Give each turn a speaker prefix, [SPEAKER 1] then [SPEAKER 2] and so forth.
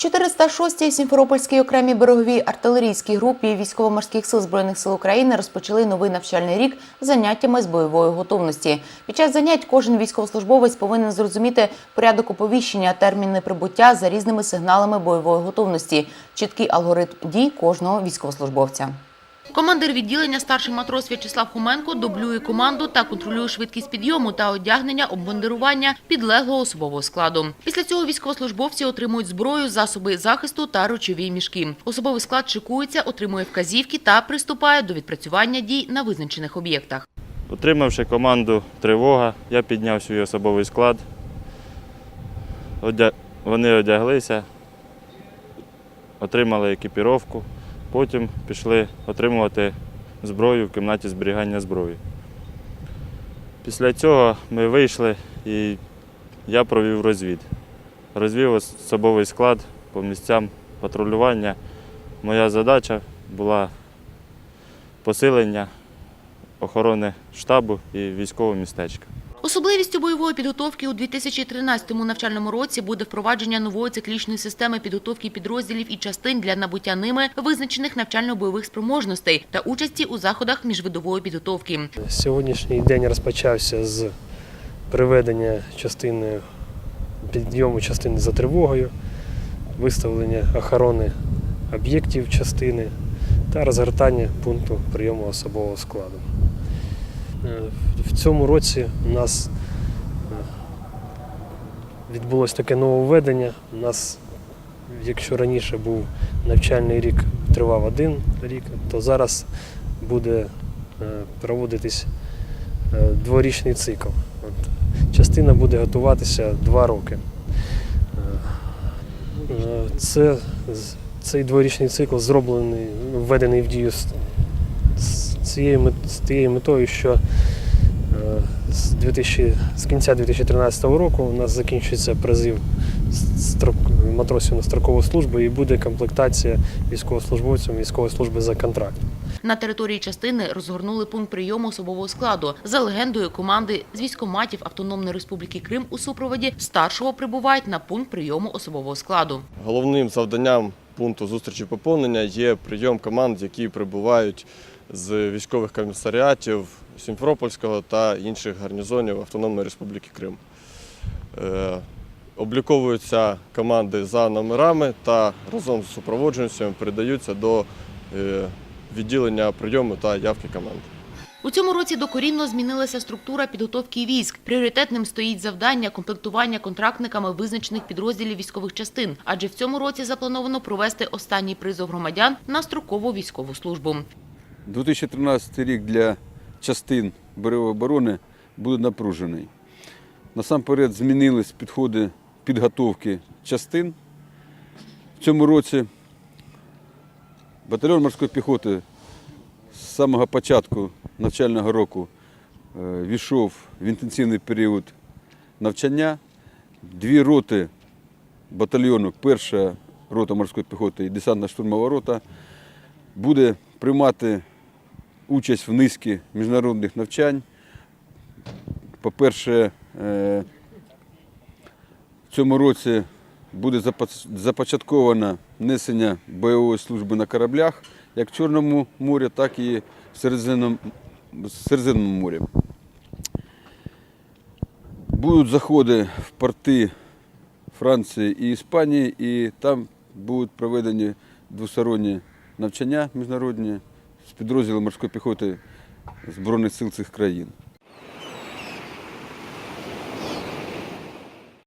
[SPEAKER 1] В 406-й Сімферопольській окремій береговій артилерійській групі військово-морських сил збройних сил України розпочали новий навчальний рік заняттями з бойової готовності. Під час занять кожен військовослужбовець повинен зрозуміти порядок оповіщення, терміни прибуття за різними сигналами бойової готовності, чіткий алгоритм дій кожного військовослужбовця. Командир відділення старший матрос В'ячеслав Хоменко дублює команду та контролює швидкість підйому та одягнення обмундирування підлеглого особового складу. Після цього військовослужбовці отримують зброю, засоби захисту та речові мішки. Особовий склад шикується, отримує вказівки та приступає до відпрацювання дій на визначених об'єктах.
[SPEAKER 2] Отримавши команду тривога, я підняв свій особовий склад. Вони одяглися, отримали екіпіровку, потім пішли отримувати зброю в кімнаті зберігання зброї. Після цього ми вийшли і я провів розвід. Розвів особовий склад по місцям патрулювання. Моя задача була посилення охорони штабу і військового містечка.
[SPEAKER 1] Особливістю бойової підготовки у 2013 навчальному році буде впровадження нової циклічної системи підготовки підрозділів і частин для набуття ними визначених навчально-бойових спроможностей та участі у заходах міжвидової підготовки.
[SPEAKER 3] Сьогоднішній день розпочався з приведення частини підйому частини за тривогою, виставлення охорони об'єктів частини та розгортання пункту прийому особового складу. Е, В цьому році у нас е, відбулось таке нововведення. У нас, якщо раніше був навчальний рік, тривав один рік, то зараз буде е, проводитись дворічний цикл. От, частина буде готуватися два роки. Це, цей дворічний цикл зроблений, введений в дію цією, мет- з тією метою, що е, з, 2000, з кінця 2013 року у нас закінчується призив строк, матросів на строкову службу і буде комплектація військовослужбовців військової служби за контрактом.
[SPEAKER 1] На території частини розгорнули пункт прийому особового складу. За легендою, команди з військоматів Автономної Республіки Крим у супроводі старшого прибувають на пункт прийому особового складу.
[SPEAKER 4] Головним завданням пункту зустрічі поповнення є прийом команд, які прибувають з військових комісаріатів Сімферопольського та інших гарнізонів Автономної Республіки Крим. Е, Обліковуються команди за номерами та разом з супроводжуючим передаються до е, відділення прийому та явки команд.
[SPEAKER 1] У цьому році докорінно змінилася структура підготовки військ. Пріоритетним стоїть завдання комплектування контрактниками визначених підрозділів військових частин, адже в цьому році заплановано провести останній призов громадян на строкову військову службу.
[SPEAKER 5] 2013 рік для частин берегової оборони буде напружений. Насамперед змінились підходи підготовки частин. В цьому році батальйон морської піхоти з самого початку навчального року е, війшов в інтенсивний період навчання. Дві роти батальйону, перша рота морської піхоти і десантна штурмова рота, буде приймати участь в низці міжнародних навчань. По-перше, е, в цьому році буде започ- започатковано несення бойової служби на кораблях, як в Чорному морі, так і в Середземному морі. Будуть заходи в порти Франції і Іспанії, і там будуть проведені двосторонні навчання міжнародні з підрозділом морської піхоти Збройних сил цих країн.